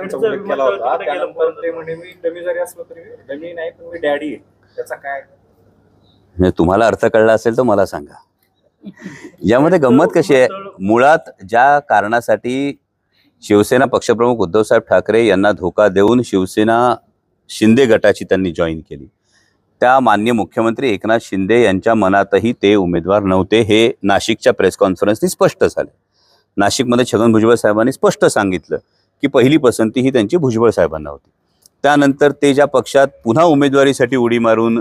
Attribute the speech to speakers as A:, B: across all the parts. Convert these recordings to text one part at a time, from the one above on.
A: त्यांचा
B: त्यांचं
A: उल्लेख केला होता. त्यानंतर ते म्हणे मी डमी जरी असलो तरी डमी नाही पण मी डॅडी आहे. त्याचा काय?
C: म्हणजे तुम्हाला अर्थ कळला असेल तर मला सांगा. यामध्ये गंमत कशी आहे? मुळात ज्या कारणासाठी शिवसेना पक्षप्रमुख उद्धवसाहेब ठाकरे यांना धोका देऊन शिवसेना शिंदे गटाची त्यांनी जॉईन केली. त्या मान्य मुख्यमंत्री एकनाथ शिंदे यांच्या मनातही ते उमेदवार नव्हते. हे नाशिकच्या प्रेस कॉन्फरन्सनी स्पष्ट झाले. नाशिकमध्ये छगन भुजबळ साहेबांनी स्पष्ट सांगितलं. की पहिली पसंती ही त्यांची भुजबळ साहेबांना होती. त्यानंतर ते ज्या पक्षात पुन्हा उमेदवारीसाठी उडी मारून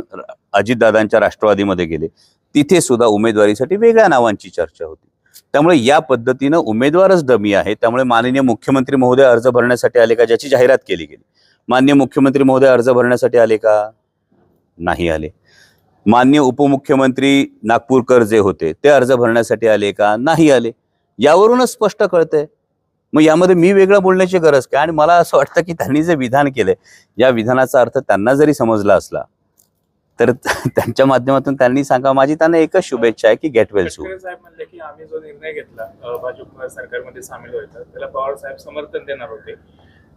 C: अजितदादांच्या राष्ट्रवादीमध्ये गेले तिथे सुद्धा उमेदवारीसाठी वेगळ्या नावांची चर्चा होती. त्यामुळे या पद्धतीनं उमेदवारच डमी आहे. त्यामुळे माननीय मुख्यमंत्री महोदय अर्ज भरण्यासाठी आले का ज्याची जाहिरात केली गेली? मान्य मुख्यमंत्री महोदय अर्ज भरण्यासाठी आले का? नाही आले. मान्य उपमुख्यमंत्री नागपूरकर जे होते ते अर्ज भरण्यासाठी आले का? नाही आले. यावरूनच स्पष्ट कळतंय. मग यामध्ये मी वेगळं बोलण्याची गरज काय? आणि मला असं वाटतं की त्यांनी जे विधान केले या विधानाचा अर्थ त्यांना जरी समजला असला तर त्यांच्या माध्यमातून त्यांनी सांगा माझी त्यांना एकच शुभेच्छा आहे की गेट वेल सू
D: साहेब म्हणले की आम्ही जो निर्णय घेतला भाजप सरकारमध्ये सामील व्हायचा त्याला पवार साहेब समर्थन देणार होते.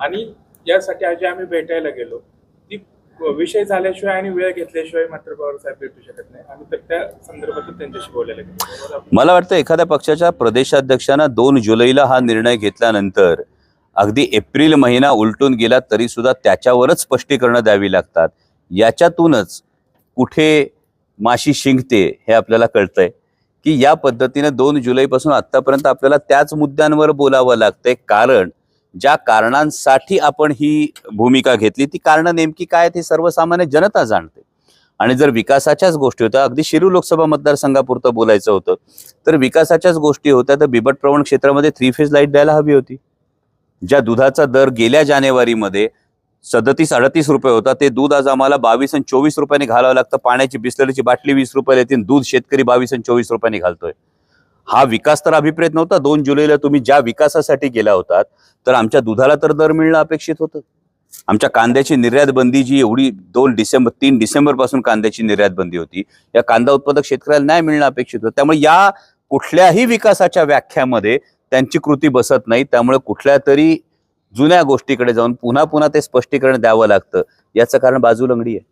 D: आणि यासाठी आज आम्ही भेटायला गेलो विषय झाल्याशिवाय आणि वेळ घेतल्याशिवाय मात्र पवार साहेब भेटू शकत नाही. आम्ही तर त्या संदर्भात त्यांच्याशी बोलायला
C: मला वाटतं एखाद्या पक्षाच्या प्रदेशाध्यक्षांना दोन जुलैला हा निर्णय घेतल्यानंतर अगदी एप्रिल महिना उलटून गेला तरी सुद्धा त्याच्यावरच स्पष्टीकरणं द्यावी लागतात. याच्यातूनच कुठे माशी शिंकते हे आपल्याला कळतंय. की या पद्धतीने दोन जुलैपासून आतापर्यंत आपल्याला त्याच मुद्द्यांवर बोलावं लागतंय. कारण ज्या कारणांसाठी आपण ही भूमिका घेतली ती कारणं नेमकी काय आहेत हे सर्वसामान्य जनता जाणते. आणि जर विकासाच्याच गोष्टी होत्या अगदी शिरू लोकसभा मतदारसंघापुरतं बोलायचं होतं तर विकासाच्याच गोष्टी होत्या तर बिबट प्रवण क्षेत्रामध्ये थ्री फेज लाइट द्यायला हवी होती. ज्या दुधाचा दर गेल्या जानेवारीमध्ये सदतीस अडतीस रुपये होता ते दूध आज आम्हाला बावीस आणि चोवीस रुपयाने घालावं लागतं. पाण्याची बिस्लरीची बाटली वीस रुपयाला येते दूध शेतकरी बावीस आणि चोवीस रुपयाने घालतोय. हा विकास तर अभिप्रेत नव्हता. दोन जुलैला तुम्ही ज्या विकासासाठी गेला होतात तर आमच्या दुधाला तर दर मिळणं अपेक्षित होतं. आमच्या कांद्याची निर्यात बंदी जी एवढी दोन डिसेंबर तीन डिसेंबरपासून कांद्याची निर्यात बंदी होती या कांदा उत्पादक शेतकऱ्याला न्याय मिळणं अपेक्षित होतं. त्यामुळे या कुठल्याही विकासाच्या व्याख्यामध्ये त्यांची कृती बसत नाही. त्यामुळे कुठल्या तरी जुन्या गोष्टीकडे जाऊन पुन्हा पुन्हा ते स्पष्टीकरण द्यावं लागतं. याचं कारण बाजू लंगडी आहे.